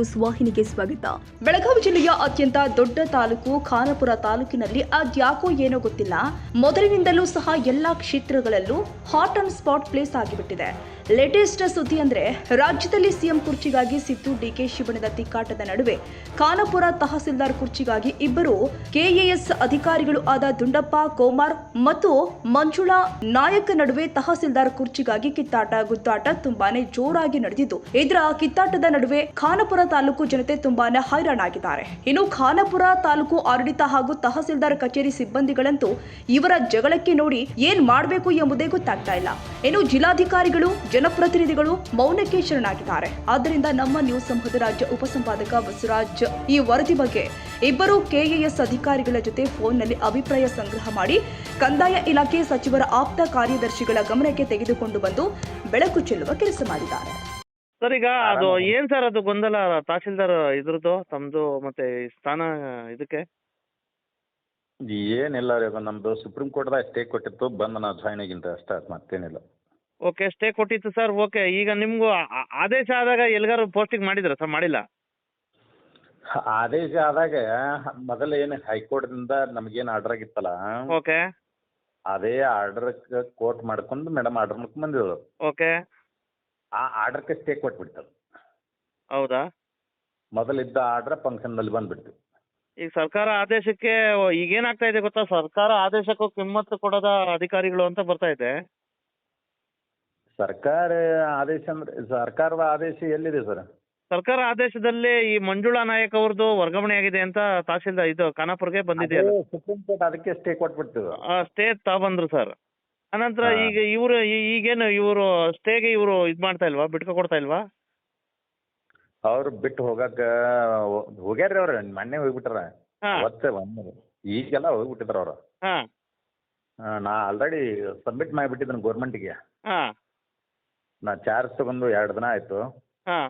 News ವಾಹಿನಿಗೆ ಸ್ವಾಗತ. ಬೆಳಗಾವಿ ಜಿಲ್ಲೆಯ ಅತ್ಯಂತ ದೊಡ್ಡ ತಾಲೂಕು ಖಾನಾಪುರ ತಾಲೂಕಿನಲ್ಲಿ ಅದ್ಯಾಕೋ ಏನೋ ಗೊತ್ತಿಲ್ಲ. ಮೊದಲಿನಿಂದಲೂ ಸಹ ಎಲ್ಲಾ ಕ್ಷೇತ್ರಗಳಲ್ಲೂ ಹಾಟ್ ಅಂಡ್ ಸ್ಪಾಟ್ ಪ್ಲೇಸ್ ಆಗಿಬಿಟ್ಟಿದೆ. ಲೇಟೆಸ್ಟ್ ಸುದ್ದಿ ಅಂದ್ರೆ, ರಾಜ್ಯದಲ್ಲಿ ಸಿಎಂ ಕುರ್ಚಿಗಾಗಿ ಸಿದ್ದು ಡಿಕೆ ಶಿವಣ್ಣದ ತಿಕ್ಕಾಟದ ನಡುವೆ ಖಾನಾಪುರ ತಹಸೀಲ್ದಾರ್ ಕುರ್ಚಿಗಾಗಿ ಇಬ್ಬರು ಕೆಎಎಸ್ ಅಧಿಕಾರಿಗಳು ಆದ ದುಂಡಪ್ಪ, ಕೋಮಾರ್ ಮತ್ತು ಮಂಜುಳಾ ನಾಯಕ್ ನಡುವೆ ತಹಸೀಲ್ದಾರ್ ಕುರ್ಚಿಗಾಗಿ ಕಿತ್ತಾಟ, ಗುದ್ದಾಟ ತುಂಬಾನೇ ಜೋರಾಗಿ ನಡೆದಿದ್ದು. ಇದರ ಕಿತ್ತಾಟದ ನಡುವೆ ಖಾನಾಪುರ ತಾಲೂಕು ಜನತೆ ತುಂಬಾನೇ ಹೈರಾಣಾಗಿದ್ದಾರೆ. ಇನ್ನು ಖಾನಾಪುರ ತಾಲೂಕು ಆಡಳಿತ ಹಾಗೂ ತಹಸೀಲ್ದಾರ್ ಕಚೇರಿ ಸಿಬ್ಬಂದಿಗಳಂತೂ ಇವರ ಜಗಳಕ್ಕೆ ನೋಡಿ ಏನ್ ಮಾಡಬೇಕು ಎಂಬುದೇ ಗೊತ್ತಾಗ್ತಾ ಇಲ್ಲ. ಇನ್ನು ಜಿಲ್ಲಾಧಿಕಾರಿಗಳು, ಜನಪ್ರತಿನಿಧಿಗಳು ಮೌನಕ್ಕೆ ಶರಣಾಗಿದ್ದಾರೆ. ಆದ್ದರಿಂದ ನಮ್ಮ ನ್ಯೂಸ್ ಸಂಪದ ರಾಜ್ಯ ಉಪಸಂಪಾದಕ ಬಸವರಾಜ್ ಈ ವರದಿ ಬಗ್ಗೆ ಇಬ್ಬರು ಕೆಎಎಸ್ ಅಧಿಕಾರಿಗಳ ಜೊತೆ ಫೋನ್ನಲ್ಲಿ ಅಭಿಪ್ರಾಯ ಸಂಗ್ರಹ ಮಾಡಿ ಕಂದಾಯ ಇಲಾಖೆ ಸಚಿವರ ಆಪ್ತ ಕಾರ್ಯದರ್ಶಿಗಳ ಗಮನಕ್ಕೆ ತೆಗೆದುಕೊಂಡು ಬಂದು ಬೆಳಕು ಚೆಲ್ಲುವ ಕೆಲಸ ಮಾಡಿದ್ದಾರೆ. ಸರ್ ಈಗ ಅದು ಏನ್ ಸರ್ ಅದು ಗೊಂದಲ? ತಹಸೀಲ್ದಾರ್ ಇದ್ರದ್ದು ತಮ್ದು ಮತ್ತೆ ಈ ಸ್ಥಾನ ಇದಕ್ಕೆ? ಏನಿಲ್ಲ ರೀ ಅದು ನಮ್ದು ಸುಪ್ರೀಂ ಕೋರ್ಟ್ದಾಗ ಸ್ಟೇ ಕೊಟ್ಟಿತ್ತು ಬಂದು ನಾ ಜಾಯ್ನ್ ಆಗಿನ್ರಿ ಅಷ್ಟೇ ಅದು ಮತ್ತೇನಿಲ್ಲ. ಓಕೆ ಸ್ಟೇ ಕೊಟ್ಟಿತ್ತು ಸರ್ ಓಕೆ. ಈಗ ನಿಮ್ಗೂ ಆ- ಆ- ಆದೇಶ ಆದಾಗ ಎಲ್ಗಾರು ಪೋಸ್ಟಿಂಗ್ ಮಾಡಿದ್ರ ಸರ್ ಮಾಡಿಲ್ಲ? ಆದೇಶ ಆದಾಗ ಮೊದಲ ಏನು ಹೈಕೋರ್ಟ್ದಿಂದ ನಮಗೇನು ಆರ್ಡರ್ ಆಗಿತ್ತಲ್ಲ? ಓಕೆ. ಅದೇ ಆರ್ಡರ್ ಕೋರ್ಟ್ ಮಾಡ್ಕೊಂಡು ಮೇಡಮ್ ಆರ್ಡರ್ ಮಾಡ್ಕೊಂಡು ಬಂದಿದ್ರು ಓಕೆ. ಆ ಆರ್ಡರ್ಕ್ಕೆ ಸ್ಟೇ ಕೊಟ್ಬಿಡ್ತದೆ. ಹೌದಾ? ಮೊದಲಿದ್ದ ಆರ್ಡರ್ ಫಂಕ್ಷನ್ನಲ್ಲಿ ಬಂದ್ಬಿಡ್ತು. ಈಗ ಸರ್ಕಾರ ಆದೇಶಕ್ಕೆ ಈಗ ಏನಾಗ್ತಾ ಇದೆ ಗೊತ್ತಾ? ಸರ್ಕಾರ ಆದೇಶಕ್ಕೂ ಕಿಮ್ಮತ್ತು ಕೊಡದ ಅಧಿಕಾರಿಗಳು ಅಂತ ಬರ್ತಾ ಇದೆ. ಸರ್ಕಾರ ಆದೇಶ ಅಂದ್ರೆ ಸರ್ಕಾರದ ಆದೇಶ ಎಲ್ಲಿದೆ ಸರ್? ಸರ್ಕಾರ ಆದೇಶದಲ್ಲಿ ಈ ಮಂಜುಳಾ ನಾಯಕ್ ಅವ್ರದ್ದು ವರ್ಗಾವಣೆ ಆಗಿದೆ ಅಂತ ತಹಸೀಲ್ದಾರ್ ಇದು ಖಾನಾಪುರ್ಗೆ ಬಂದಿದೆ ಸುಪ್ರೀಂ ಕೋರ್ಟ್ ಅದಕ್ಕೆ ಸ್ಟೇ ಕೊಟ್ಬಿಡ್ತದೆ ಸ್ಟೇ ತಗೊಂಡ್ರು ಸರ್. ಅನಂತರ ನಂತರ ಈಗ ಇವರು ಈಗೇನು ಇವರು ಸ್ಟೇಗೆ ಇವರು ಇದು ಮಾಡ್ತಾ ಇಲ್ವಾ? ಬಿಟ್ಕೊ ಕೊಡ್ತಾ ಇಲ್ವಾ? ಅವ್ರು ಬಿಟ್ಟು ಹೋಗಾಕ ಹೋಗ್ಯಾರ್ರಿ ಅವ್ರ. ಮೊನ್ನೆ ಹೋಗ್ಬಿಟ್ರ ಹಾ. ಅವತ್ತೇ ಬಂದ್ರು ಈಗೆಲ್ಲ ಹೋಗ್ಬಿಟ್ಟಿದ್ರ ಅವ್ರು. ಹಾ. ಆ, ನಾ ಆಲ್ರೆಡಿ ಸಬ್ಮಿಟ್ ಮಾಡಿಬಿಟ್ಟಿದ್ದೀನಿ ಗೌರ್ಮೆಂಟಿಗೆ ಹಾ. ನಾ ಚಾರ್ಜ್ ತಗೊಂಡು ಎರಡು ದಿನ ಆಯ್ತು. ಹಾ.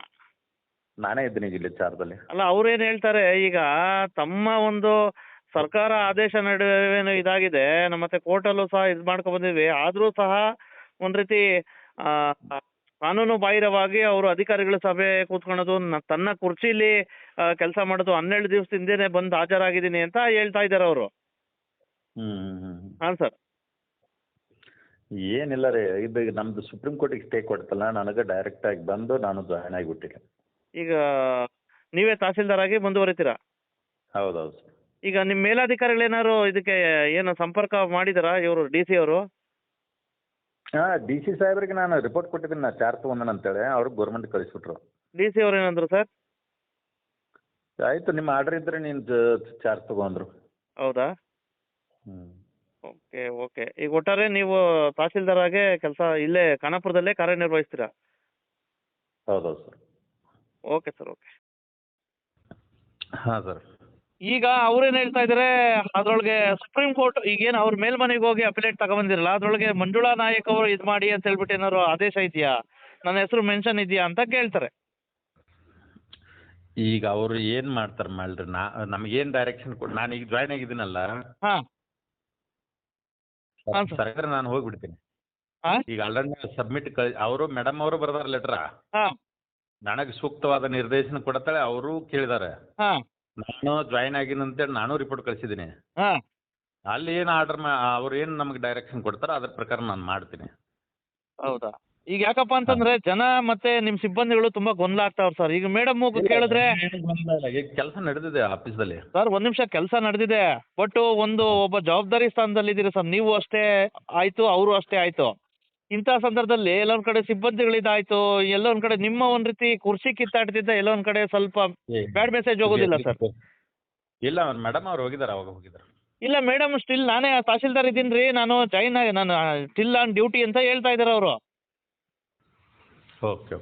ನಾನೇ ಇದ್ದೀನಿ ಈಗ ಇಲ್ಲಿ ಚಾರ್ಜಲ್ಲಿ ಅಲ್ಲ ಅವ್ರೇನ್ ಹೇಳ್ತಾರೆ ಈಗ ತಮ್ಮ ಒಂದು ಸರ್ಕಾರ ಆದೇಶ ನಡುವೆನು ಇದಾಗಿದೆ. ಮತ್ತೆ ಕೋರ್ಟಲ್ಲೂ ಸಹ ಇದು ಮಾಡ್ಕೊ ಬಂದಿದ್ವಿ. ಆದ್ರೂ ಸಹ ಒಂದ್ ರೀತಿ ಆ, ಕಾನೂನು ಬಾಹಿರವಾಗಿ ಅವರು ಅಧಿಕಾರಿಗಳ ಸಭೆ ಕೂತ್ಕೊಳ್ಳೋದು ತನ್ನ ಕುರ್ಚಿಲಿ ಕೆಲಸ ಮಾಡೋದು ಹನ್ನೆರಡು ದಿವಸ ಹಿಂದೆನೆ ಬಂದು ಹಾಜರಾಗಿದ್ದೀನಿ ಅಂತ ಹೇಳ್ತಾ ಇದ್ದಾರೆ ಅವರು. ಹ್ಮ್ ಹಾಂ ಸರ್. ಏನಿಲ್ಲ ರೀ ಇದು ನಮ್ದು ಸುಪ್ರೀಂ ಕೋರ್ಟಿಗೆ ಸ್ಟೇ ಕೊಡ್ತಲ್ಲ ನನಗೆ ಡೈರೆಕ್ಟಾಗಿ ಬಂದು ನಾನು ಜಾಯ್ನ್ ಆಗಿಬಿಟ್ಟಿದ್ದೆ. ಈಗ ನೀವೇ ತಹಸೀಲ್ದಾರ್ ಆಗಿ ಮುಂದುವರಿತೀರಾ? ಹೌದೌದು ಸರ್. ಈಗ ನಿಮ್ಮ ಮೇಲಾಧಿಕಾರಿಗಳೇನಾದ್ರು ಇದಕ್ಕೆ ಏನು ಸಂಪರ್ಕ ಮಾಡಿದಾರಾ ಇವರು ಡಿ ಸಿ ಅವರು? ಹಾಂ ಡಿ ಸಿ ಸಾಹೇಬ್ರಿಗೆ ನಾನು ರಿಪೋರ್ಟ್ ಕೊಟ್ಟಿದ್ದೀನಿ ನಾ ಚಾರ್ಜ್ ಅಂತ ಅಂತೇಳಿ ಅವ್ರಿಗೆ ಗೌರ್ಮೆಂಟ್ ಕಳಿಸ್ಬಿಟ್ರು. ಡಿ ಸಿ ಅವ್ರು ಏನಂದ್ರು ಸರ್? ಆಯ್ತು ನಿಮ್ಮ ಆರ್ಡರ್ ಇದ್ರೆ ನೀನು ಚಾರ್ಜ್ ತಗೊಂಡ್ರು ಹೌದಾ? ಹ್ಞೂ ಓಕೆ ಓಕೆ. ಈಗ ಒಟ್ಟಾರೆ ನೀವು ತಹಸೀಲ್ದಾರ್ ಆಗಿ ಕೆಲಸ ಇಲ್ಲೇ ಖಾನಾಪುರದಲ್ಲೇ ಕಾರ್ಯನಿರ್ವಹಿಸ್ತೀರಾ? ಹೌದೌದು ಸರ್. Okay sir okay. ಹಾಂ ಸರ್. ಈಗ ಅವ್ರೇನ್ ಹೇಳ್ತಾ ಇದಾರೆ ಅದ್ರೊಳಗೆ ಸುಪ್ರೀಂ ಕೋರ್ಟ್ ಈಗೇನು ಅವ್ರ ಮೇಲ್ಮನೆಗೆ ಹೋಗಿ ಅಪಿಲೇಟ್ ತಗೊಂಬಂದಿರಲ್ಲ ಅದ್ರೊಳಗೆ ಮಂಜುಳಾ ನಾಯಕ್ ಅವರು ಇದು ಮಾಡಿ ಅಂತ ಹೇಳ್ಬಿಟ್ಟು ಏನಾದ್ರು ಆದೇಶ ಇದೆಯಾ? ನನ್ನ ಹೆಸರು ಮೆನ್ಷನ್ ಇದೆಯಾ ಅಂತ ಕೇಳ್ತಾರೆ. ಈಗ ಅವರು ಏನು ಮಾಡ್ತಾರೆ ಮಾಡ್ರಿ ನಾ ನಮಗೇನು ಡೈರೆಕ್ಷನ್ ಕೊಡ್ ನಾನು ಈಗ ಜಾಯ್ನ್ ಆಗಿದ್ದೀನಲ್ಲ. ಹಾಂ. ಹಾಂ ಸರ್. ಸರ್ಕಾರ ನಾನು ಹೋಗ್ಬಿಡ್ತೀನಿ. ಹಾ? ಈಗ ಆಲ್ರೆಡಿ ಸಬ್ಮಿಟ್ ಕಳಿ ಅವರು ಮೇಡಮ್ ಅವರು ಬರ್ದಾರ ಲೆಟ್ರ ಹಾಂ. ನನಗೆ ಸೂಕ್ತವಾದ ನಿರ್ದೇಶನ ಕೊಡ್ತಾಳೆ ಅವರು ಕೇಳಿದಾರೆ. ಹಾಂ. ನಾನು ಜಾಯ್ನ್ ಆಗಿನ ಅಂತೇಳಿ ನಾನು ರಿಪೋರ್ಟ್ ಕಳಿಸಿದ್ದೀನಿ. ಹಾಂ. ಅಲ್ಲಿ ಏನು ಆರ್ಡರ್ ಮಾ ಅವ್ರು ಏನು ನಮಗೆ ಡೈರೆಕ್ಷನ್ ಕೊಡ್ತಾರೋ ಅದ್ರ ಪ್ರಕಾರ ನಾನು ಮಾಡ್ತೀನಿ. ಹೌದಾ? ಈಗ ಯಾಕಪ್ಪ ಅಂತಂದ್ರೆ ಜನ ಮತ್ತೆ ನಿಮ್ ಸಿಬ್ಬಂದಿಗಳು ತುಂಬಾ ಗೊಂದಲ ಆಗ್ತಾವ್ರ ಸರ್. ಈಗ ಮೇಡಮ್ ಕೇಳಿದ್ರೆ ಈಗ ಕೆಲಸ ನಡೆದಿದೆ ಆಫೀಸಲ್ಲಿ ಸರ್ ಒಂದ್ ನಿಮಿಷ ಕೆಲಸ ನಡೆದಿದೆ. ಬಟ್ ಒಂದು ಒಬ್ಬ ಜವಾಬ್ದಾರಿ ಸ್ಥಾನದಲ್ಲಿ ಇದ್ದೀರಿ ಸರ್. ನೀವು ಅಷ್ಟೇ ಆಯ್ತು ಅವರು ಅಷ್ಟೇ ಆಯ್ತು. ಇಂಥ ಸಂದರ್ಭದಲ್ಲಿ ಎಲ್ಲೊಂದ್ ಕಡೆ ಸಿಬ್ಬಂದಿಗಳಿದಾಯ್ತು ಎಲ್ಲೊಂದ್ ಕಡೆ ನಿಮ್ಮ ಒಂದ್ ರೀತಿ ಕುರ್ಚಿ ಕಿತ್ತಾಡ್ತಿದ್ದ ಎಲ್ಲೊಂದ್ ಕಡೆ ಸ್ವಲ್ಪ ಬ್ಯಾಡ್ ಮೆಸೇಜ್ ಹೋಗೋದಿಲ್ಲ ಸರ್ ಇಲ್ಲ ಮೇಡಮ್ ಅವ್ರು ಹೋಗಿದ್ದಾರೆ ಅವಾಗ ಹೋಗಿದ್ದಾರೆ. ಇಲ್ಲ ಮೇಡಮ್ ಸ್ಟಿಲ್ ನಾನೇ ತಹಶೀಲ್ದಾರ್ ಇದ್ದೀನಿ ರೀ ನಾನು ಜಾಯಿನ್ ಆಗಿ ನಾನು ಸ್ಟಿಲ್ ಆನ್ ಡ್ಯೂಟಿ ಅಂತ ಹೇಳ್ತಾ ಇದ್ದಾರೆ ಅವರು. ಓಕೆ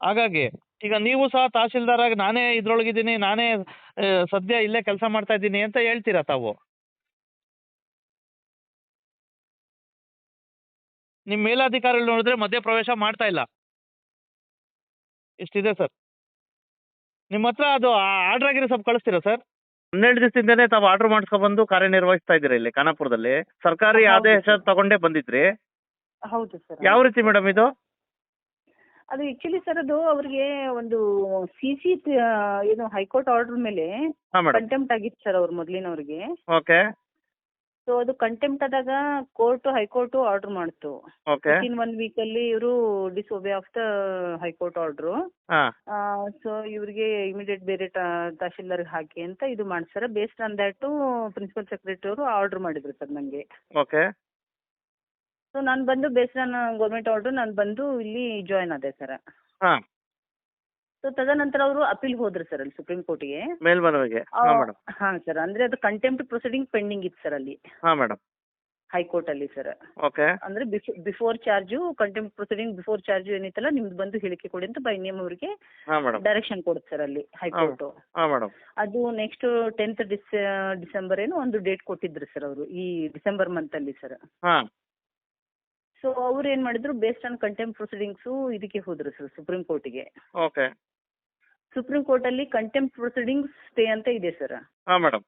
ಹಾಗಾಗಿ ಈಗ ನೀವು ಸಹ ತಹಶೀಲ್ದಾರ್ ಆಗಿ ನಾನೇ ಇದ್ರೊಳಗಿದ್ದೀನಿ ನಾನೇ ಸದ್ಯ ಇಲ್ಲೇ ಕೆಲಸ ಮಾಡ್ತಾ ಇದ್ದೀನಿ ಅಂತ ಹೇಳ್ತೀರಾ ತಾವು? ನಿಮ್ಮ ಮೇಲಾಧಿಕಾರಿಗಳು ನೋಡಿದ್ರೆ ಮಧ್ಯ ಪ್ರವೇಶ ಮಾಡ್ತಾ ಇಲ್ಲ. ಇಷ್ಟಿದೆ ಸರ್. ನಿಮ್ಮ ಹತ್ರ ಅದು ಆರ್ಡರ್ ಆಗಿರೋ ಸ್ವಲ್ಪ ಕಳಿಸ್ತೀರಾ ಸರ್? ಹನ್ನೆರಡು ದಿವಸದಿಂದನೇ ತಾವು ಆರ್ಡರ್ ಮಾಡಿಸ್ಕೊಬಂದು ಕಾರ್ಯನಿರ್ವಹಿಸ್ತಾ ಇದ್ದೀರಾ ಇಲ್ಲಿ ಖಾನಾಪುರದಲ್ಲಿ? ಸರ್ಕಾರಿ ಆದೇಶ ತಗೊಂಡೇ ಬಂದಿದ್ರಿ? ಹೌದು ಸರ್ ಯಾವ ರೀತಿ ಮೇಡಮ್ ಇದು? ಅದು ಆಕ್ಚುಲಿ ಸರ್ ಅದು ಅವ್ರಿಗೆ ಒಂದು ಸಿ ಸಿ ಏನು ಹೈಕೋರ್ಟ್ ಆರ್ಡರ್ ಮೇಲೆ ಹಾ ಮೇಡಮ್. ಕಂಟೆಂಪ್ಟ್ ಆಗಿತ್ತು ಸರ್ ಅವ್ರ ಮೊದಲಿನವ್ರಿಗೆ. ಓಕೆ. ಸೊ ಅದು ಕಂಟೆಂಪ್ಟ್ ಆದಾಗ ಕೋರ್ಟ್ ಹೈಕೋರ್ಟ್ ಆರ್ಡರ್ ಮಾಡ್ತು. ಓಕೆ ಇನ್ ಒನ್ ವೀಕ್ ಅಲ್ಲಿ ಇವರು disobey of the high court order ಹಾ. ಸೊ ಇವ್ರಿಗೆ ಇಮಿಡಿಯೇಟ್ ಬೇರೆ ತಹಶೀಲ್ದಾರ್ ಹಾಕಿ ಅಂತ ಇದು ಮಾಡ್ತಾರೆ based on that principal secretary ಅವರು ಆರ್ಡರ್ ಮಾಡಿದ್ರು ಸರ್ ನಂಗೆ. ಓಕೆ ಸೊ ನಾನು ಬಂದು ಬೇಸ್ಡ್ ಆನ್ ಗೌರ್ಮೆಂಟ್ ಆರ್ಡರ್ ನಾನು ಬಂದು ಇಲ್ಲಿ ಜಾಯಿನ್ ಆದೆ ಸರ್. ಹಾ. ಸೊ ತದನಂತರ ಅವರು ಅಪೀಲ್ ಹೋದ್ರು ಸರ್ ಅಲ್ಲಿ ಸುಪ್ರೀಂ ಕೋರ್ಟ್ಗೆ ಮೇಲ್ಮನವಿಗೆ. ಹಾ ಮೇಡಮ್ ಹಾಂ ಸರ್ ಅಂದ್ರೆ ಅದು ಕಂಟೆಂಪ್ಟ್ ಪ್ರೊಸೀಡಿಂಗ್ ಪೆಂಡಿಂಗ್ ಇತ್ತು ಸರ್ ಅಲ್ಲಿ. ಹಾ ಮೇಡಮ್ ಹೈಕೋರ್ಟ್ ಅಲ್ಲಿ ಸರ್ ಓಕೆ ಅಂದ್ರೆ before charge contempt proceeding before charge ಏನಿತ್ತಲ್ಲ ನಿಮ್ದು ಬಂದು ಹೇಳಿಕೆ ಕೊಡಿ ಅಂತ ಬೈ ನೇಮ್ ಅವರಿಗೆ ಹಾ ಮೇಡಮ್ ಡೈರೆಕ್ಷನ್ ಕೊಡುತ್ತೆ ಸರ್ ಅಲ್ಲಿ ಹೈಕೋರ್ಟ್ ಹಾ ಮೇಡಮ್ ಅದು ನೆಕ್ಸ್ಟ್ ಟೆಂತ್ ಡಿಸ್ ಡಿಸೆಂಬರ್ ಏನೋ ಒಂದು ಡೇಟ್ ಕೊಟ್ಟಿದ್ರು ಸರ್ ಅವರು ಈ ಡಿಸೆಂಬರ್ ಮಂತ್ ಅಲ್ಲಿ ಸರ್ ಹಾ. ಸೊ ಅವ್ರು ಏನ್ ಮಾಡಿದ್ರು ಬೇಸ್ಡ್ ಆನ್ ಕಂಟೆಂಪ್ ಪ್ರೊಸೀಡಿಂಗ್ಸು ಇದಕ್ಕೆ ಹೋದ್ರು ಸರ್ ಸುಪ್ರೀಂ ಕೋರ್ಟಿಗೆ ಓಕೆ ಸುಪ್ರೀಂ ಕೋರ್ಟ್ ಅಲ್ಲಿ ಕಂಟೆಂಪ್ ಪ್ರೊಸೀಡಿಂಗ್ ಸ್ಟೇ ಅಂತ ಇದೆ ಸರ್ ಹಾ ಮೇಡಮ್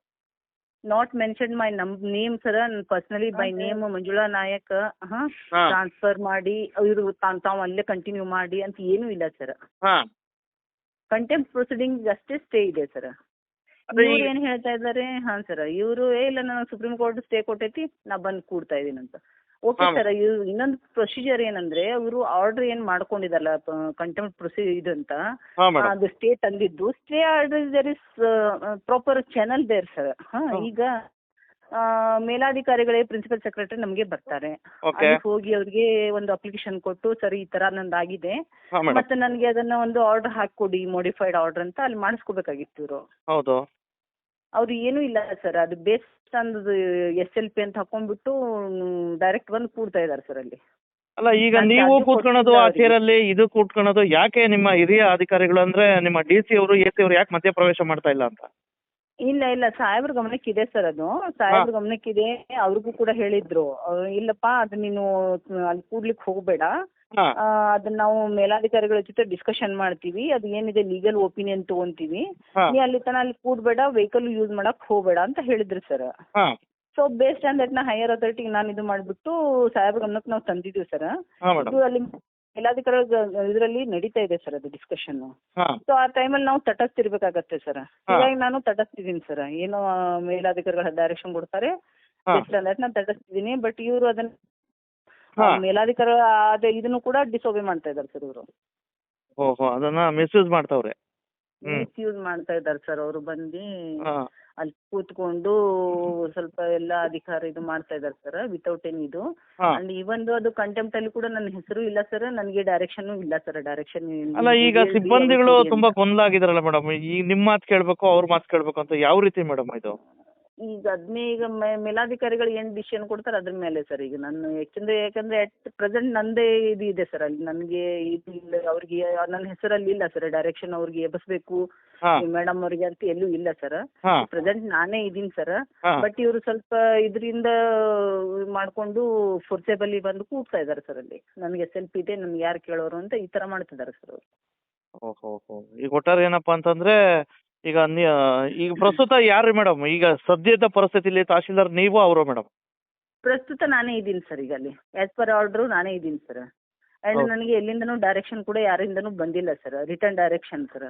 ನಾಟ್ ಮೆನ್ಷನ್ ಮೈ ನಮ್ name sir personally by name Manjula Nayak ಹಾ ಹಾ. ಟ್ರಾನ್ಸ್ಫರ್ ಮಾಡಿ ಇವರು ತಾವ್ ತಾವ್ ಅಲ್ಲೇ ಕಂಟಿನ್ಯೂ ಮಾಡಿ ಅಂತ ಏನೂ ಇಲ್ಲ ಸರ್ ಹಾ. ಕಂಟೆಂಪ್ಟ್ ಪ್ರೊಸೀಡಿಂಗ್ ಅಷ್ಟೇ ಸ್ಟೇ ಇದೆ ಸರ್ ಅದೇ ಇವ್ರು ಈಗ- ಏನ್ ಹೇಳ್ತಾ ಇದ್ದಾರೆ? ಹಾ ಸರ್ ಇವರು ಏ ಇಲ್ಲ ನನಗೆ ಸುಪ್ರೀಂ ಕೋರ್ಟ್ ಸ್ಟೇ ಕೊಟ್ಟೈತಿ ನಾ ಬಂದ್ ಕೂಡ್ತಾ ಇದೀನಿ ಅಂತ ಓಕೆ. ಸರ್ ಇನ್ನೊಂದು ಪ್ರೊಸೀಜರ್ ಏನಂದ್ರೆ ಅವರು ಆರ್ಡರ್ ಏನ್ ಮಾಡ್ಕೊಂಡಿದಾರಲ್ಲ ಕಂಟೆಂಟ್ ಪ್ರೊಸೀ ಇದು ಅಂತ ಅದು ಸ್ಟೇ ತಂದಿದ್ದು stay order there is proper channel there sir ಹಾ ಈಗ ಮೇಲಾಧಿಕಾರಿಗಳೇ ಪ್ರಿನ್ಸಿಪಲ್ ಸೆಕ್ರೆಟರಿ ನಮಗೆ ಬರ್ತಾರೆ. ಹೋಗಿ ಅವ್ರಿಗೆ ಒಂದು ಅಪ್ಲಿಕೇಶನ್ ಕೊಟ್ಟು ಸರಿ ಈ ತರ ನಂದಾಗಿದೆ ಆಗಿದೆ. ಮತ್ತೆ ನನಗೆ ಅದನ್ನ ಒಂದು ಆರ್ಡರ್ ಹಾಕೊಡಿ ಮೋಡಿಫೈಡ್ ಆರ್ಡರ್ ಅಂತ ಅಲ್ಲಿ ಮಾಡಿಸ್ಕೋಬೇಕಾಗಿತ್ತು ಇವರು. ಹೌದು. ಅವ್ರು ಏನೂ ಇಲ್ಲ ಸರ್ ಅದು based on S L P ಅಂತ ಹಾಕೊಂಡ್ಬಿಟ್ಟು ಡೈರೆಕ್ಟ್ ಬಂದು ಕೂಡ್ತಾ ಇದ್ದಾರೆ ಸರ್ ಅಲ್ಲಿ. ಅಲ್ಲ ಈಗ ನಾನ್ ನೀವು ಕೂತ್ಕೊಳ್ಳೋದು ಆ ಕೊಟ್ಟಿದ್ದೆ ಚೇರಲ್ಲಿ ಇದು ಕೂತ್ಕೊಳ್ಳೋದು ಯಾಕೆ ನಿಮ್ಮ ಹಿರಿಯ ಅಧಿಕಾರಿಗಳು ಅಂದ್ರೆ ನಿಮ್ಮ ಡಿ ಸಿ ಅವರು ಎ ಸಿ ಅವರು ಯಾಕೆ ಮಧ್ಯ ಪ್ರವೇಶ ಮಾಡ್ತಾ ಇಲ್ಲ ಅಂತ? ಇಲ್ಲ ಇಲ್ಲ ಸಾಹೇಬ್ರ ಇದೆ ಸರ್ ಅದು. ಸಾಹೇಬ್ರ ಗಮನಕ್ಕಿದೆ ಅವ್ರಿಗೂ ಕೂಡ ಹೇಳಿದ್ರು. ಅವ್ರು, ಇಲ್ಲಪ್ಪ ಅದು ನೀನು ಅಲ್ಲಿ ಕೂಡ್ಲಿಕ್ಕೆ ಹೋಗಬೇಡ. ಹಾ. ಅದನ್ನ ನಾವು ಮೇಲಾಧಿಕಾರಿಗಳ ಜೊತೆ ಡಿಸ್ಕಷನ್ ಮಾಡ್ತೀವಿ. ಅದು ಏನಿದೆ ಲೀಗಲ್ ಒಪಿನಿಯನ್ ತಗೊಂತೀವಿ. ಹಾ. ನೀ ಅಲ್ಲಿ ತನ ಅಲ್ಲಿ ಕೂಡ್ಬೇಡ ವೆಹಿಕಲ್ ಯೂಸ್ ಮಾಡಕ್ ಹೋಗಬೇಡ ಅಂತ ಹೇಳಿದ್ರು ಸರ್ ಹಾ. ಸೊ ಬೇಸ್ಡ್ ಆನ್ ದಟ್ ನಾ ಹೈಯರ್ ಅಥಾರಿಟಿಗೆ ನಾನು ಇದು ಮಾಡಿಬಿಟ್ಟು ಸಾಹೇಬ್ರ ಗಮನಕ್ಕೆ ನಾವು ತಂದಿದ್ದೀವಿ ಸರ್ ಹಾ ಮೇಡಮ್ ಇದು ಅಲ್ಲಿ ಮೇಲಾಧಿಕಾರಿಗಳ ಇದರಲ್ಲಿ ನಡೀತಾ ಇದೆ ಸರ್ ಅದು ಡಿಸ್ಕಷನ್ ಹಾ. ಸೊ ಆ ಟೈಮಲ್ಲಿ ನಾವು ತಟಸ್ತಿರ್ಬೇಕಾಗತ್ತೆ ಸರ್ ಹೀಗಾಗಿ ನಾನು ತಟಸ್ತಿದ್ದೀನಿ ಸರ್ ಏನೋ ಮೇಲಾಧಿಕಾರಿಗಳ ಡೈರೆಕ್ಷನ್ ಕೊಡ್ತಾರೆ. ಹಾ. ಬೇಸ್ಡ್ ಆನ್ ದಟ್ ನಾನು ತಟಸ್ಥಿದ್ದೀನಿ. ಬಟ್ ಇವರು ಅದನ್ನ. ಮೇಲಾಧಿಕಾರಿ ಅದೇ ಇದನ್ನು ಕೂಡ ಡಿಸೋಬೆ ಮಾಡ್ತಾ ಇದ್ದಾರೆ ಸರ್ ಇವರು. ಓಹೋ ಅದನ್ನ ಮಿಸ್ಯೂಸ್ ಮಾಡ್ತಾವ್ರೆ. ಮಿಸ್ಯೂಸ್ ಮಾಡ್ತಾ ಇದ್ದಾರೆ ಸರ್ ಅವರು ಬಂದು ಅಲ್ಲಿ ಕೂತ್ಕೊಂಡು ಸ್ವಲ್ಪ ಎಲ್ಲ ಅಧಿಕಾರ ಇದು ಮಾಡ್ತಾ ಇದ್ದಾರೆ ಸರ್ ವಿತೌಟ್ ಎನ್ ಇದು. ಅಂಡ್ ಇವನ್ ಅದು ಕಂಟೆಂಪ್ಟ್ ಅಲ್ಲಿ ಕೂಡ ನನ್ನ ಹೆಸರು ಇಲ್ಲ ಸರ್ ನನಗೆ ಡೈರೆಕ್ಷನ್ ಇಲ್ಲ ಸರ್ ಡೈರೆಕ್ಷನ್ ಅಲ್ಲ ಈಗ ಸಿಬ್ಬಂದಿಗಳು ತುಂಬಾ ಗೊಂದಲಾಗಿದಾರಲ್ಲ ಮೇಡಮ್ ಈಗ ನಿಮ್ಮ ಮಾತು ಕೇಳ್ಬೇಕು ಅವ್ರ ಮಾತು ಕೇಳ್ಬೇಕು ಅಂತ ಯಾವ ರೀತಿ ಮೇಡಮ್ ಇದು? ಈಗ ಅದನ್ನೇ ಈಗ ಮೇಲಾಧಿಕಾರಿಗಳು ಏನ್ ಡಿಸಿಷನ್ ಕೊಡ್ತಾರೆ ಅದ್ರ ಮೇಲೆ ಸರ್ ಈಗ ನಾನು ಯಾಕಂದ್ರೆ ಯಾಕಂದ್ರೆ ಅಟ್ ಪ್ರೆಸೆಂಟ್ ನಂದೇ ಇದು ಇದೆ ಸರ್ ಅಲ್ಲಿ. ನನಗೆ ಇದು ಇಲ್ಲ ಅವ್ರಿಗೆ ನನ್ನ ಹೆಸರಲ್ಲಿ ಇಲ್ಲ ಸರ್ ಡೈರೆಕ್ಷನ್ ಅವ್ರಿಗೆ ಎಬ್ಬಸ್ಬೇಕು. ಮೇಡಮ್ ಅವ್ರಿಗೆ ಅಂತ ಎಲ್ಲೂ ಇಲ್ಲ ಸರ್ ಪ್ರೆಸೆಂಟ್ ನಾನೇ ಇದೀನಿ ಸರ್ ಬಟ್ ಇವರು ಸ್ವಲ್ಪ ಇದರಿಂದ ಮಾಡ್ಕೊಂಡು ಫೋರ್ಸೇಬಲಿ ಬಂದು ಕೂಡ್ತಾ ಇದ್ದಾರೆ ಸರ್ ಅಲ್ಲಿ. ನನಗೆ ಎಸ್ ಎಲ್ ಪಿ ಇದೆ ನನ್ಗೆ ಯಾರು ಕೇಳೋರು ಅಂತ ಈ ತರ ಮಾಡ್ತಿದ್ದಾರೆ ಸರ್ ಅವ್ರು. ಓಹೋ. ಈಗ ಒಟ್ಟಾರೆ ಏನಪ್ಪಾ ಅಂತಂದ್ರೆ ಈಗ ಈಗ ಪ್ರಸ್ತುತ ಯಾರು ಮೇಡಮ್ ಈಗ ಸದ್ಯದ ಪರಿಸ್ಥಿತಿಲಿ ತಹಶೀಲ್ದಾರ್ ನೀವು ಅವರು ಮೇಡಮ್ ಪ್ರಸ್ತುತ ನಾನೇ ಇದ್ದೀನಿ ಸರ್ ಈಗ ಅಲ್ಲಿ. ಆಸ್ ಪರ್ ಆರ್ಡ್ರು ನಾನೇ ಇದ್ದೀನಿ ಸರ್ ಅಂಡ್ ನನಗೆ ಎಲ್ಲಿಂದನೂ ಡೈರೆಕ್ಷನ್ ಕೂಡ ಯಾರಿಂದನೂ ಬಂದಿಲ್ಲ ಸರ್ ರಿಟರ್ನ್ ಡೈರೆಕ್ಷನ್ ಸರ್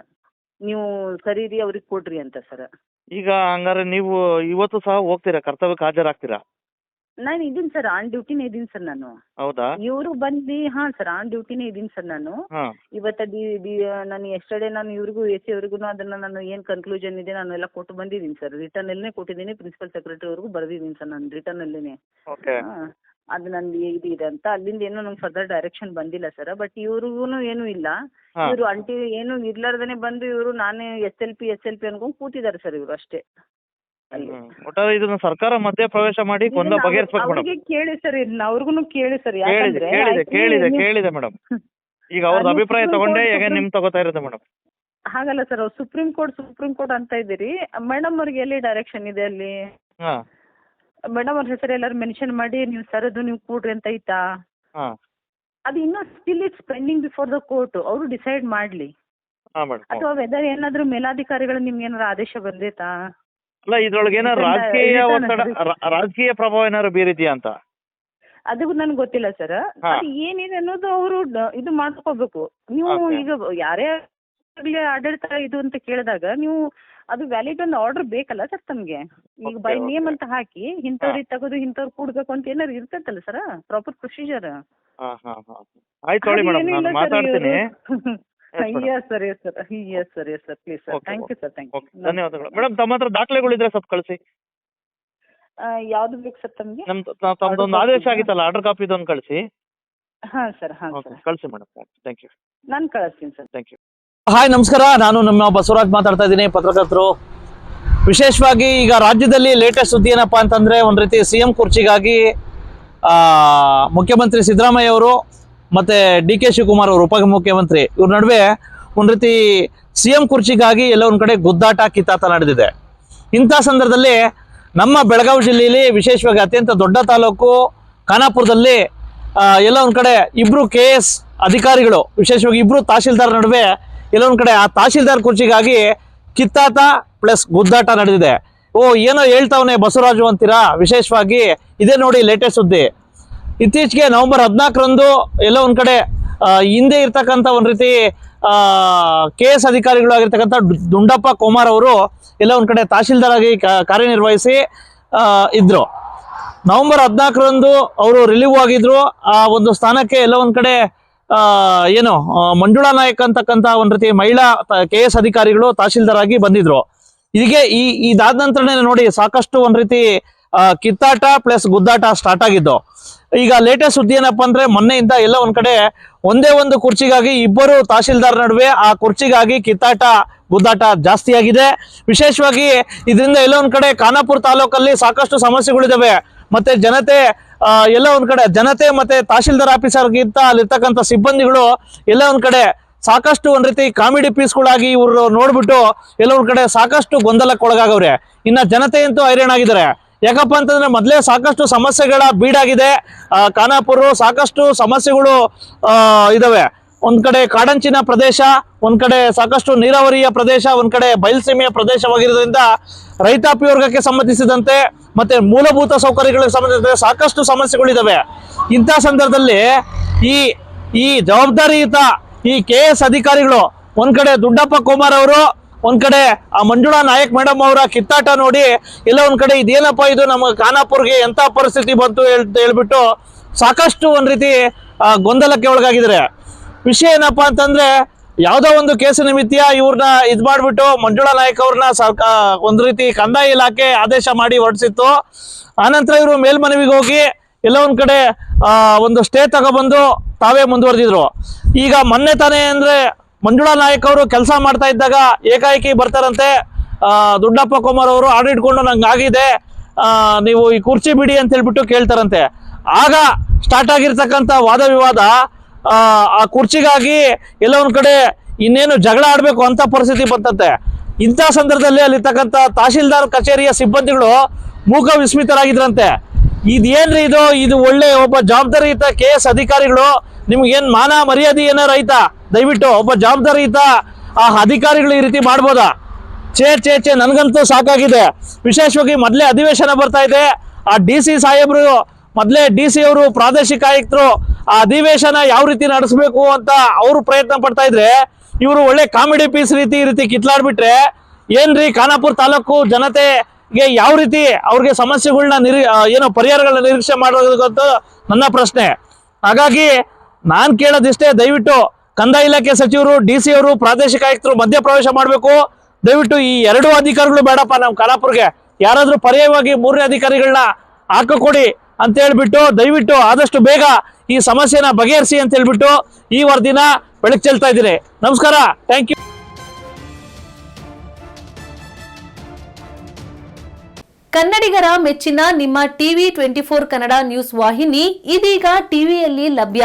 ನೀವು ಸರಿ ರೀ ಅವ್ರಿಗೆ ಕೊಡ್ರಿ ಅಂತ ಸರ್ ಈಗ ಹಂಗಾರೆ ನೀವು ಇವತ್ತು ಸಹ ಹೋಗ್ತೀರಾ? ಕರ್ತವ್ಯಕ್ಕೆ ಹಾಜರಾಗ್ತೀರಾ? ನಾನು ಇದೀನಿ ಸರ್ ಆನ್ ಡ್ಯೂಟಿನೇ ಇದೀನ್ ಸರ್ ನಾನು. ಹೌದಾ? ಇವರು ಬಂದು ಹಾ ಸರ್ ಆನ್ ಡ್ಯೂಟಿನೇ ಇದೀನ್ ಸರ್ ನಾನು. ಹಾ. ಇವತ್ತ ನಾನು ಎಸ್ಟರ್ಡೇ ನಾನು ಇವ್ರಿಗೂ ಎಸ್ಸಿ ಸಿ ಅದನ್ನ ಅದನ್ನು ನಾನು ಏನ್ ಕನ್ಕ್ಲೂಷನ್ ಇದೆ ನಾನು ಎಲ್ಲ ಕೊಟ್ಟು ಬಂದಿದ್ದೀನಿ ಸರ್ ರಿಟರ್ನ್ ಅಲ್ಲೇ ಕೊಟ್ಟಿದ್ದೀನಿ ಪ್ರಿನ್ಸಿಪಲ್ ಸೆಕ್ರೆಟರಿ ಅವ್ರಿಗೂ ಬರೆದಿದ್ದೀನಿ ಸರ್ ನಾನು ರಿಟರ್ನ್ ಓಕೆ ಹಾ, ಅದು ನಂದು ಇದು ಇದೆ ಅಂತ. ಅಲ್ಲಿಂದ ಏನೂ ನಂಗೆ ಫರ್ದರ್ ಡೈರೆಕ್ಷನ್ ಬಂದಿಲ್ಲ ಸರ್ ಬಟ್ ಇವ್ರಿಗೂ ಏನು ಇಲ್ಲ. ಹಾ. ಇವರು ಅಂಟಿ ಏನು ಇರ್ಲಾರ್ದೇನೆ ಬಂದು ಇವರು ನಾನೇ S L P S L P ಅನ್ಕೊಂಡು ಕೂತಿದ್ದಾರೆ ಸರ್ ಇವರು ಅಷ್ಟೇ. ಒಟ್ಟಾರೆ ಇದನ್ನ ಸರ್ಕಾರ ಮಧ್ಯ ಪ್ರವೇಶ ಮಾಡಿ ಕೊಂದ ಬಗೆಹರಿಸಬೇಕು ಮೇಡಮ್. ಅವ್ರಿಗೆ ಕೇಳಿ ಸರ್ ಇದನ್ನ ಅವ್ರಿಗೂ ಕೇಳಿ ಸರ್ ಕೇಳಿದೆ ಯಾಕಂದ್ರೆ ಕೇಳಿದೆ ಕೇಳಿದೆ ನೀವು- ಕೇಳಿದೆ ಮೇಡಮ್. ಈಗ ಅವ್ರದ್ದು ನೀವು ಅಭಿಪ್ರಾಯ ತಗೊಂಡೆ ಈಗ ನಿಮ್ ತಗೋತಾ ಇರೋದು ಮೇಡಮ್? ಹಾಗಲ್ಲ ಸರ್ ಅವ್ರು ಸುಪ್ರೀಂ ಕೋರ್ಟ್ ಸುಪ್ರೀಂ ಕೋರ್ಟ್ ಅಂತ ಇದ್ದೀರಿ. ಮೇಡಮ್ ಅವ್ರಿಗೆ ಎಲ್ಲಿ ಡೈರೆಕ್ಷನ್ ಇದೆ ಅಲ್ಲಿ? ಹಾ. ಮೇಡಮ್ ಅವ್ರ ಹೆಸರು ಎಲ್ಲರೂ ಮೆನ್ಷನ್ ಮಾಡಿ ನೀವು ಸರದು ನೀವು ಕೂಡ್ರಿ ಅಂತ ಐತಾ ಹಾ. ಅದು ಇನ್ನೂ still it's pending before the court ಅವರು ಡಿಸೈಡ್ ಮಾಡ್ಲಿ. ಹಾ ಮೇಡಮ್ ಅಥವಾ ವೆದರ್ ಏನಾದ್ರೂ ಮೇಲಾಧಿಕಾರಿಗಳು ನಿಮ್ಗೆ ಏನಾದ್ರು ಆದೇಶ ಬಂದೈತಾ ಅಲ್ಲ ಇದ್ರೊಳಗೆ ಏನಾರು ರಾಜಕೀಯ ಒತ್ತಡ ರಾ- ರಾಜಕೀಯ ಪ್ರಭಾವ ಏನಾದ್ರು ಬೀರಿದ್ಯಾ ಅಂತ? ಅದು ನನ್ಗೆ ಗೊತ್ತಿಲ್ಲ ಸರ್ ಹಾ. ಅದು ಏನಿದೆ ಅನ್ನೋದು ಅವರು ಇದು ಮಾಡ್ಕೋಬೇಕು. ನೀವು Okay. ಈಗ ಯಾರೇ ಆಗ್ಲಿ ಆಡಳಿತ ಇದು ಅಂತ ಕೇಳಿದಾಗ ನೀವು ಅದು ವ್ಯಾಲಿಡ್ ಒಂದು ಆರ್ಡರ್ ಬೇಕಲ್ಲ ಸರ್ ತಮ್ಗೆ? ಈಗ Okay, ಬೈ okay. ನೇಮ್ ಅಂತ ಹಾಕಿ ಇಂಥವ್ರಿಗೆ ತಗೋದು ಇಂಥವ್ರು ಕೂಡ್ಬೇಕು ಅಂತ ಏನಾರು ಇರ್ತೈತಲ್ಲ ಸರ್ ಪ್ರಾಪರ್ ಪ್ರೊಸೀಜರ್ ಹಾ ಹಾ ಹಾ. ಆಯ್ತು ನೋಡಿ ಮೇಡಮ್ ನಾನು ಮಾತಾಡ್ತೀನಿ. Yes sir yes sir yes sir yes sir please sir thank you sir thank okay ಧನ್ಯವಾದಗಳು. ಮೇಡಮ್ ತಮ್ಮ ಹತ್ರ ದಾಖಲೆಗಳಿದ್ರೆ ಸ್ವಲ್ಪ ಕಳಿಸಿ. ಯು ಯಾವ್ದು ಬೇಕು ಸರ್ ತಮಗೆ? ನಮ್ ತಮ್ದೊಂದು ಆದೇಶ ಆಗಿತ್ತಲ್ಲ ಆರ್ಡರ್ ಕಾಪಿ ಒಂದು ಕಳಿಸಿ. ಹಾಂ ಸರ್ ಹಾಂ ಸರ್. ಕಳಿಸಿ ಮೇಡಮ್ ಥ್ಯಾಂಕ್ ಯು ನಾನು ಕಳಿಸ್ತೀನಿ ಸರ್. ಥ್ಯಾಂಕ್ ಯು ಹಾಯ್ ನಮಸ್ಕಾರ. ನಾನು ನಮ್ಮ ಬಸವರಾಜ್ ಮಾತಾಡ್ತಾ ಇದ್ದೀನಿ ಪತ್ರಕರ್ತರು. ವಿಶೇಷವಾಗಿ ಈಗ ರಾಜ್ಯದಲ್ಲಿ ಲೇಟೆಸ್ಟ್ ಸುದ್ದಿ ಏನಪ್ಪಾ ಅಂತಂದ್ರೆ ಒಂದು ರೀತಿ ಸಿಎಂ ಕುರ್ಚಿಗಾಗಿ ಆ, ಮುಖ್ಯಮಂತ್ರಿ ಸಿದ್ದರಾಮಯ್ಯ ಅವರು ಮತ್ತು ಡಿ ಕೆ ಶಿವಕುಮಾರ್ ಅವರು ಉಪಮುಖ್ಯಮಂತ್ರಿ. ಇವ್ರ ನಡುವೆ ಒಂದ್ ರೀತಿ ಸಿಎಂ ಕುರ್ಚಿಗಾಗಿ ಎಲ್ಲ ಒಂದ್ ಕಡೆ ಗುದ್ದಾಟ, ಕಿತ್ತಾಟ ನಡೆದಿದೆ. ಇಂಥ ಸಂದರ್ಭದಲ್ಲಿ ನಮ್ಮ ಬೆಳಗಾವಿ ಜಿಲ್ಲೆಯಲ್ಲಿ ವಿಶೇಷವಾಗಿ ಅತ್ಯಂತ ದೊಡ್ಡ ತಾಲೂಕು ಖಾನಾಪುರದಲ್ಲಿ ಎಲ್ಲ ಒಂದ್ ಕಡೆ ಇಬ್ರು ಕೆ ಎಸ್ ಅಧಿಕಾರಿಗಳು, ವಿಶೇಷವಾಗಿ ಇಬ್ರು ತಹಶೀಲ್ದಾರ್ ನಡುವೆ ಎಲ್ಲ ಒಂದ್ ಕಡೆ ಆ ತಹಶೀಲ್ದಾರ್ ಕುರ್ಚಿಗಾಗಿ ಕಿತ್ತಾಟ ಪ್ಲಸ್ ಗುದ್ದಾಟ ನಡೆದಿದೆ. ಓ, ಏನೋ ಹೇಳ್ತಾವನೆ ಬಸವರಾಜು ಅಂತೀರಾ? ವಿಶೇಷವಾಗಿ ಇದೇ ನೋಡಿ ಲೇಟೆಸ್ಟ್ ಸುದ್ದಿ. ಇತ್ತೀಚೆಗೆ ನವೆಂಬರ್ ಹದಿನಾಲ್ಕರಂದು ಎಲ್ಲೋ ಒಂದು ಕಡೆ ಹಿಂದೆ ಇರ್ತಕ್ಕಂಥ ಒಂದು ರೀತಿ ಕೆ ಎಸ್ ಅಧಿಕಾರಿಗಳು ಆಗಿರ್ತಕ್ಕಂಥ ದುಂಡಪ್ಪ ಕುಮಾರ್ ಅವರು ಎಲ್ಲ ಒಂದು ಕಡೆ ತಹಶೀಲ್ದಾರ್ ಆಗಿ ಕಾರ್ಯನಿರ್ವಹಿಸಿ ಇದ್ರು. ನವೆಂಬರ್ ಹದಿನಾಲ್ಕರಂದು ಅವರು ರಿಲೀವ್ ಆಗಿದ್ರು. ಆ ಒಂದು ಸ್ಥಾನಕ್ಕೆ ಎಲ್ಲ ಒಂದು ಕಡೆ ಏನು ಮಂಜುಳಾ ನಾಯಕ್ ಅಂತಕ್ಕಂಥ ಒಂದು ರೀತಿ ಮಹಿಳಾ ಕೆ ಎಸ್ ಅಧಿಕಾರಿಗಳು ತಹಶೀಲ್ದಾರ್ ಆಗಿ ಬಂದಿದ್ರು. ಇದಕ್ಕೆ ಈ, ಇದಾದ ನಂತರನೇ ನೋಡಿ ಸಾಕಷ್ಟು ಒಂದು ರೀತಿ ಕಿತ್ತಾಟ ಪ್ಲಸ್ ಗುದ್ದಾಟ ಸ್ಟಾರ್ಟ್ ಆಗಿದ್ದು. ಈಗ ಲೇಟೆಸ್ಟ್ ಸುದ್ದಿ ಏನಪ್ಪ ಅಂದ್ರೆ ಮೊನ್ನೆಯಿಂದ ಎಲ್ಲ ಒಂದ್ ಕಡೆ ಒಂದೇ ಒಂದು ಕುರ್ಚಿಗಾಗಿ ಇಬ್ಬರು ತಹಶೀಲ್ದಾರ್ ನಡುವೆ ಆ ಕುರ್ಚಿಗಾಗಿ ಕಿತ್ತಾಟ, ಗುದ್ದಾಟ ಜಾಸ್ತಿ ಆಗಿದೆ. ವಿಶೇಷವಾಗಿ ಇದರಿಂದ ಎಲ್ಲ ಒಂದ್ ಕಡೆ ಖಾನಾಪುರ ತಾಲೂಕಲ್ಲಿ ಸಾಕಷ್ಟು ಸಮಸ್ಯೆಗಳಿದಾವೆ. ಮತ್ತೆ ಜನತೆ ಎಲ್ಲ ಒಂದ್ ಕಡೆ ಜನತೆ ಮತ್ತೆ ತಹಶೀಲ್ದಾರ್ ಆಫೀಸರ್ಗಿಂತ ಅಲ್ಲಿರ್ತಕ್ಕಂಥ ಸಿಬ್ಬಂದಿಗಳು ಎಲ್ಲ ಒಂದ್ ಕಡೆ ಸಾಕಷ್ಟು ಒಂದ್ ರೀತಿ ಕಾಮಿಡಿ ಪೀಸ್ಗಳಾಗಿ ಇವರು ನೋಡ್ಬಿಟ್ಟು ಎಲ್ಲ ಒಂದ್ ಕಡೆ ಸಾಕಷ್ಟು ಗೊಂದಲಕ್ಕೊಳಗಾಗವ್ರೆ. ಇನ್ನ ಜನತೆ ಅಂತೂ ಹೈರಾಣಾಗಿದ್ದಾರೆ. ಯಾಕಪ್ಪ ಅಂತಂದ್ರೆ ಮೊದಲೇ ಸಾಕಷ್ಟು ಸಮಸ್ಯೆಗಳ ಬೀಡಾಗಿದೆ. ಖಾನಾಪುರ ಸಾಕಷ್ಟು ಸಮಸ್ಯೆಗಳು ಇದಾವೆ. ಒಂದ್ ಕಡೆ ಕಾಡಂಚಿನ ಪ್ರದೇಶ, ಒಂದ್ ಕಡೆ ಸಾಕಷ್ಟು ನೀರಾವರಿಯ ಪ್ರದೇಶ, ಒಂದ್ ಕಡೆ ಬಯಲುಸೀಮೆಯ ಪ್ರದೇಶವಾಗಿರೋದ್ರಿಂದ ರೈತಾಪಿ ವರ್ಗಕ್ಕೆ ಸಂಬಂಧಿಸಿದಂತೆ ಮತ್ತೆ ಮೂಲಭೂತ ಸೌಕರ್ಯಗಳಿಗೆ ಸಂಬಂಧಿಸಿದಂತೆ ಸಾಕಷ್ಟು ಸಮಸ್ಯೆಗಳಿದಾವೆ. ಇಂಥ ಸಂದರ್ಭದಲ್ಲಿ ಈ ಈ ಜವಾಬ್ದಾರಿಯುತ ಈ ಕೆ ಅಧಿಕಾರಿಗಳು, ಒಂದ್ ಕಡೆ ದುಡ್ಡಪ್ಪ ಕುಮಾರ್ ಅವರು ಒಂದ್ ಕಡೆ ಆ ಮಂಜುಳಾ ನಾಯಕ್ ಮೇಡಮ್ ಅವರ ಕಿತ್ತಾಟ ನೋಡಿ ಎಲ್ಲ ಒಂದ್ ಕಡೆ ಇದೇನಪ್ಪ ಇದು ನಮ್ಮ ಖಾನಾಪುರ್ಗೆ ಎಂತ ಪರಿಸ್ಥಿತಿ ಬಂತು ಹೇಳ್- ಹೇಳ್ಬಿಟ್ಟು ಸಾಕಷ್ಟು ಒಂದ್ ರೀತಿ ಗೊಂದಲಕ್ಕೆ ಒಳಗಾಗಿದ್ದಾರೆ. ವಿಷಯ ಏನಪ್ಪಾ ಅಂತಂದ್ರೆ, ಯಾವ್ದೋ ಒಂದು ಕೇಸು ನಿಮಿತ್ತ ಇವ್ರನ್ನ ಇದ್ ಮಾಡ್ಬಿಟ್ಟು ಮಂಜುಳಾ ನಾಯಕ್ ಅವ್ರನ್ನ ಒಂದ್ ರೀತಿ ಕಂದಾಯ ಇಲಾಖೆ ಆದೇಶ ಮಾಡಿ ಹೊರಡಿಸಿತ್ತು. ಆನಂತರ ಇವರು ಮೇಲ್ಮನವಿಗೆ ಹೋಗಿ, ಎಲ್ಲ ಒಂದ್ ಕಡೆ ಒಂದು ಸ್ಟೇ ತಗೊಬಂದು ತಾವೇ ಮುಂದುವರೆದಿದ್ರು. ಈಗ ಮೊನ್ನೆ ತಾನೇ ಅಂದ್ರೆ ಮಂಜುಳಾ ನಾಯಕ್ ಅವರು ಕೆಲಸ ಮಾಡ್ತಾ ಇದ್ದಾಗ ಏಕಾಏಕಿ ಬರ್ತಾರಂತೆ. ದುಡ್ಡಪ್ಪ ಕುಮಾರ್ ಅವರು ಆರ್ಡರ್ ಇಟ್ಕೊಂಡು ನಂಗೆ ಆಗಿದೆ. ನೀವು ಈ ಕುರ್ಚಿ ಬಿಡಿ ಅಂತ ಹೇಳ್ಬಿಟ್ಟು ಕೇಳ್ತಾರಂತೆ. ಆಗ ಸ್ಟಾರ್ಟ್ ಆಗಿರ್ತಕ್ಕಂಥ ವಾದ ವಿವಾದ ಆ, ಆ ಕುರ್ಚಿಗಾಗಿ ಎಲ್ಲ ಒಂದು ಕಡೆ ಇನ್ನೇನು ಜಗಳ ಆಡಬೇಕು ಅಂತ ಪರಿಸ್ಥಿತಿ ಬಂತಂತೆ. ಇಂಥ ಸಂದರ್ಭದಲ್ಲಿ ಅಲ್ಲಿರ್ತಕ್ಕಂಥ ತಹಶೀಲ್ದಾರ್ ಕಚೇರಿಯ ಸಿಬ್ಬಂದಿಗಳು ಮೂಕ ವಿಸ್ಮಿತರಾಗಿದ್ರಂತೆ. ಇದೇನ್ರಿ ಇದು? ಇದು ಒಳ್ಳೆ ಒಬ್ಬ ಜವಾಬ್ದಾರಿಯುತ ಕೆ ಎಸ್ ಅಧಿಕಾರಿಗಳು ನಿಮ್ಗೇನ್ ಮಾನ ಮರ್ಯಾದೆ ಏನಾರ ಐತಾ? ದಯವಿಟ್ಟು ಒಬ್ಬ ಜವಾಬ್ದಾರಿಯುತ ಆ ಅಧಿಕಾರಿಗಳು ಈ ರೀತಿ ಮಾಡ್ಬೋದಾ? ಚೇ ಚೇ ಚೇ ನನಗಂತೂ ಸಾಕಾಗಿದೆ. ವಿಶೇಷವಾಗಿ ಮೊದಲೇ ಅಧಿವೇಶನ ಬರ್ತಾ ಇದೆ. ಆ ಡಿ ಸಿ ಸಾಹೇಬ್ರು, ಮೊದಲೇ ಡಿ ಸಿ ಅವರು ಪ್ರಾದೇಶಿಕ ಆಯುಕ್ತರು ಆ ಅಧಿವೇಶನ ಯಾವ ರೀತಿ ನಡೆಸಬೇಕು ಅಂತ ಅವರು ಪ್ರಯತ್ನ ಪಡ್ತಾ ಇದ್ರೆ, ಇವರು ಒಳ್ಳೆ ಕಾಮಿಡಿ ಪೀಸ್ ರೀತಿ ಈ ರೀತಿ ಕಿತ್ಲಾಡ್ಬಿಟ್ರೆ, ಏನ್ರಿ ಖಾನಾಪುರ ತಾಲೂಕು ಜನತೆಗೆ ಯಾವ ರೀತಿ ಅವ್ರಿಗೆ ಸಮಸ್ಯೆಗಳನ್ನ ನಿರ್ ಏನೋ ಪರಿಹಾರಗಳನ್ನ ನಿರೀಕ್ಷೆ ಮಾಡೋದಕ್ಕಂತೂ ನನ್ನ ಪ್ರಶ್ನೆ. ಹಾಗಾಗಿ ನಾನ್ ಕೇಳೋದಿಷ್ಟೇ, ದಯವಿಟ್ಟು ಕಂದಾಯ ಇಲಾಖೆ ಸಚಿವರು, ಡಿ ಸಿ ಅವರು, ಪ್ರಾದೇಶಿಕ ಆಯುಕ್ತರು ಮಧ್ಯಪ್ರವೇಶ ಮಾಡಬೇಕು. ದಯವಿಟ್ಟು ಈ ಎರಡು ಅಧಿಕಾರಿಗಳು ಬೇಡಪ್ಪ ನಮ್ಮ ಕಲಾಪುರ್ಗೆ. ಯಾರಾದ್ರೂ ಪರ್ಯಾಯವಾಗಿ ಮೂರನೇ ಅಧಿಕಾರಿಗಳನ್ನ ಹಾಕಿಕೊಡಿ ಅಂತ ಹೇಳ್ಬಿಟ್ಟು, ದಯವಿಟ್ಟು ಆದಷ್ಟು ಬೇಗ ಈ ಸಮಸ್ಯೆನ ಬಗೆಹರಿಸಿ ಅಂತ ಹೇಳ್ಬಿಟ್ಟು ಈ ವರದಿನ ಬೆಳಕು ಚೆಲ್ತಾ ಇದ್ದೀನಿ. ನಮಸ್ಕಾರ ಥ್ಯಾಂಕ್ ಯು ಕನ್ನಡಿಗರ ಮೆಚ್ಚಿನ ನಿಮ್ಮ TV twenty four Kannada news ವಾಹಿನಿ ಇದೀಗ ಟಿವಿಯಲ್ಲಿ ಲಭ್ಯ.